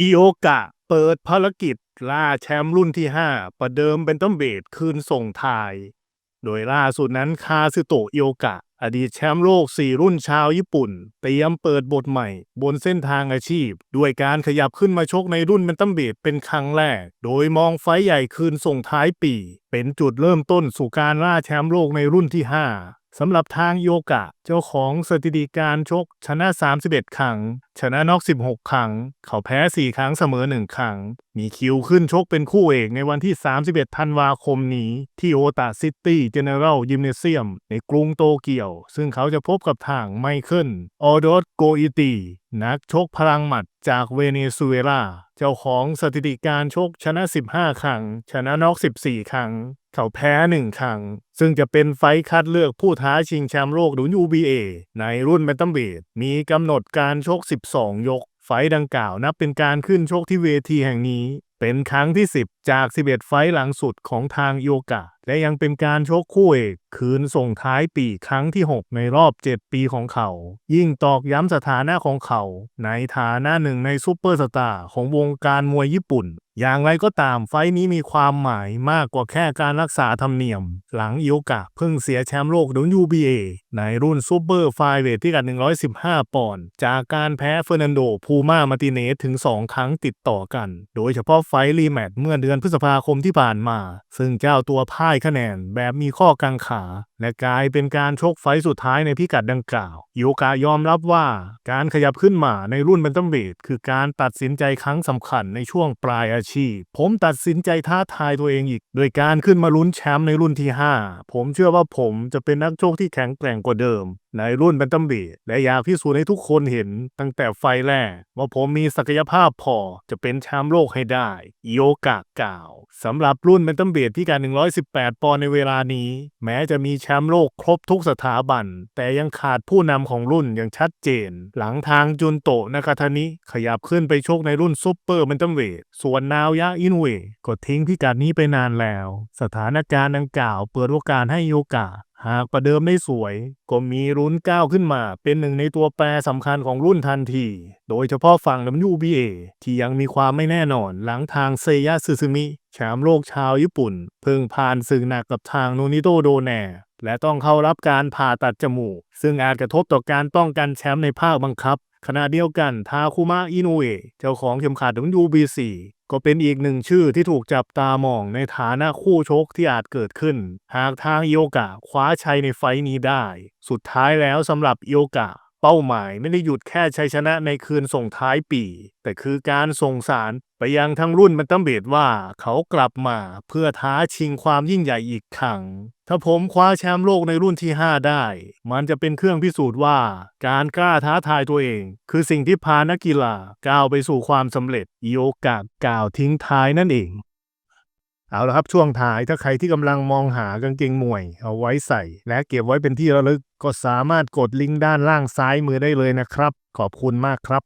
อิโอกะเปิดภารกิจล่าแชมป์รุ่นที่ 5 ประเดิมเป็นต้มเบดคืนส่งทาย โดยล่าสุดนั้นคาซึโตะอิโอกะ อดีตแชมป์โลก 4 รุ่นชาวญี่ปุ่น เตรียมเปิดบทใหม่ บนเส้นทางอาชีพ ด้วยการขยับขึ้นมาชกในรุ่นเป็นตัมเบดเป็นครั้งแรก โดยมองไฟใหญ่คืนส่งท้ายปี เป็นจุดเริ่มต้นสู่การล่าแชมป์โลกในรุ่นที่ 5สำหรับทางโยกะ เจ้าของสถิติการชกชนะ 31 ครั้งชนะน็อก 16 ครั้ง เขาแพ้ 4 ครั้งเสมอ 1 ครั้ง มีคิวขึ้นชกเป็นคู่เอกในวันที่ 31 ธันวาคมนี้ ที่โอตาซิตี้เจเนอเรลยิมเนเซียม ในกรุงโตเกียว ซึ่งเขาจะพบกับทางไมเคิลออโดสโกอิตีนักชกพลังหมัดจากเวเนซุเอลา เจ้าของสถิติการชกชนะ 15 ครั้ง ชนะน็อก 14 ครั้ง เขาแพ้หนึ่งครั้ง ซึ่งจะเป็นไฟคัดเลือกผู้ท้าชิงแชมป์โลกหรือ UBA ในรุ่นแบนตัมเบดมีกำหนดการชก12 ยก ไฟดังกล่าวนับเป็นการขึ้นชกที่เวทีแห่งนี้ เป็นครั้งที่ 10 จาก 11 ไฟท์หลังสุดของทางโยกะ และยังเป็นการชกคู่เอกคืนส่งท้ายปีครั้งที่ 6 ในรอบ 7 ปีของเขา ยิ่งตอกย้ำสถานะของเขา ในฐานะหนึ่งในซูเปอร์สตาร์ของวงการมวยญี่ปุ่น อย่างไรก็ตามไฟท์นี้มีความหมายมากกว่าแค่การรักษาธรรมเนียม หลังโอกะเพิ่งเสียแชมป์โลก WBA ในรุ่นซูเปอร์ไฟเวทที่กัน115 ปอนด์จากการแพ้เฟอร์นันโด พูมามาติเนสถึง 2 ครั้งติดต่อกัน โดยเฉพาะไฟท์รีแมตช์เมื่อเดือนพฤษภาคมที่ผ่านมา ซึ่งเจ้าตัวพ่ายคะแนนแบบมีข้อกังขา และกลายเป็นการชกไฟสุดท้ายในพิกัดดังกล่าวโยกะยอมรับว่าการขยับขึ้นมาในรุ่นแบนตัมเบดคือการตัดสินใจครั้งสำคัญในช่วงปลายอาชีพ ผมตัดสินใจท้าทายตัวเองอีก โดยการขึ้นมาลุ้นแชมป์ในรุ่นที่ 5 ผมเชื่อว่าผมจะเป็นนักโชกที่แข็งแกร่งกว่าเดิม ในรุ่นแบนตัมเบดและอยากพิสูจน์ให้ทุกคนเห็นตั้งแต่ไฟแรก ว่าผมมีศักยภาพพอจะเป็นแชมป์โลกให้ได้โอกะกล่าวสำหรับรุ่นแบนตัมเบดที่การ118 ปอนด์ในเวลานี้ แม้จะมีแชมป์โลกครบทุกสถาบัน แต่ยังขาดผู้นำของรุ่นอย่างชัดเจน หลังทางจุนโตะนากาทานิ ขยับขึ้นไปชกในรุ่นซุปเปอร์แบนตัมเวทส่วนนาวยะอินเวก็ทิ้งพิกัดนี้ไปนานแล้ว สถานการณ์ดังกล่าวเปิดโอกาสให้โยกะหากประเดิมได้สวย ก็มีรุ้นก้าวขึ้นมา เป็นหนึ่งในตัวแปรสำคัญของรุ่นทันที โดยเฉพาะฝั่ง WBA ที่ยังมีความไม่แน่นอนหลังทางเซยะซึซึมิแชมป์โลกชาวญี่ปุ่น เพิ่งผ่านศึกหนักกับทางโนนิโตโดแน และต้องเข้ารับการผ่าตัดจมูก ซึ่งอาจกระทบต่อการป้องกันแชมป์ในภาคบังคับ ขณะเดียวกันทาคุมะอินุเอะเจ้าของเข็มขัด WBC ก็เป็นอีกหนึ่งชื่อที่ถูกจับตามองในฐานะคู่ชกที่อาจเกิดขึ้น หากทางโยกะคว้าชัยในไฟท์นี้ได้ สุดท้ายแล้วสำหรับโยกะ เป้าหมายไม่ได้หยุดแค่ชัยชนะในคืนส่งท้ายปี แต่คือการส่งสารไปยังทั้งรุ่นมันตั้มเบดว่าเขากลับมาเพื่อท้าชิงความยิ่งใหญ่อีกครั้ง ถ้าผมคว้าแชมป์โลกในรุ่นที่ 5 ได้ มันจะเป็นเครื่องพิสูจน์ว่า การกล้าท้าทายตัวเอง คือสิ่งที่พานักกีฬาก้าวไปสู่ความสำเร็จอิโอกะกล่าวทิ้งท้ายนั่นเอง เอาละครับช่วงท้ายถ้าใครที่กำลังมองหากางเกงมวย เอาไว้ใส่ และเก็บไว้เป็นที่ระลึก ก็สามารถกดลิงก์ด้านล่างซ้ายมือได้เลยนะครับ ขอบคุณมากครับ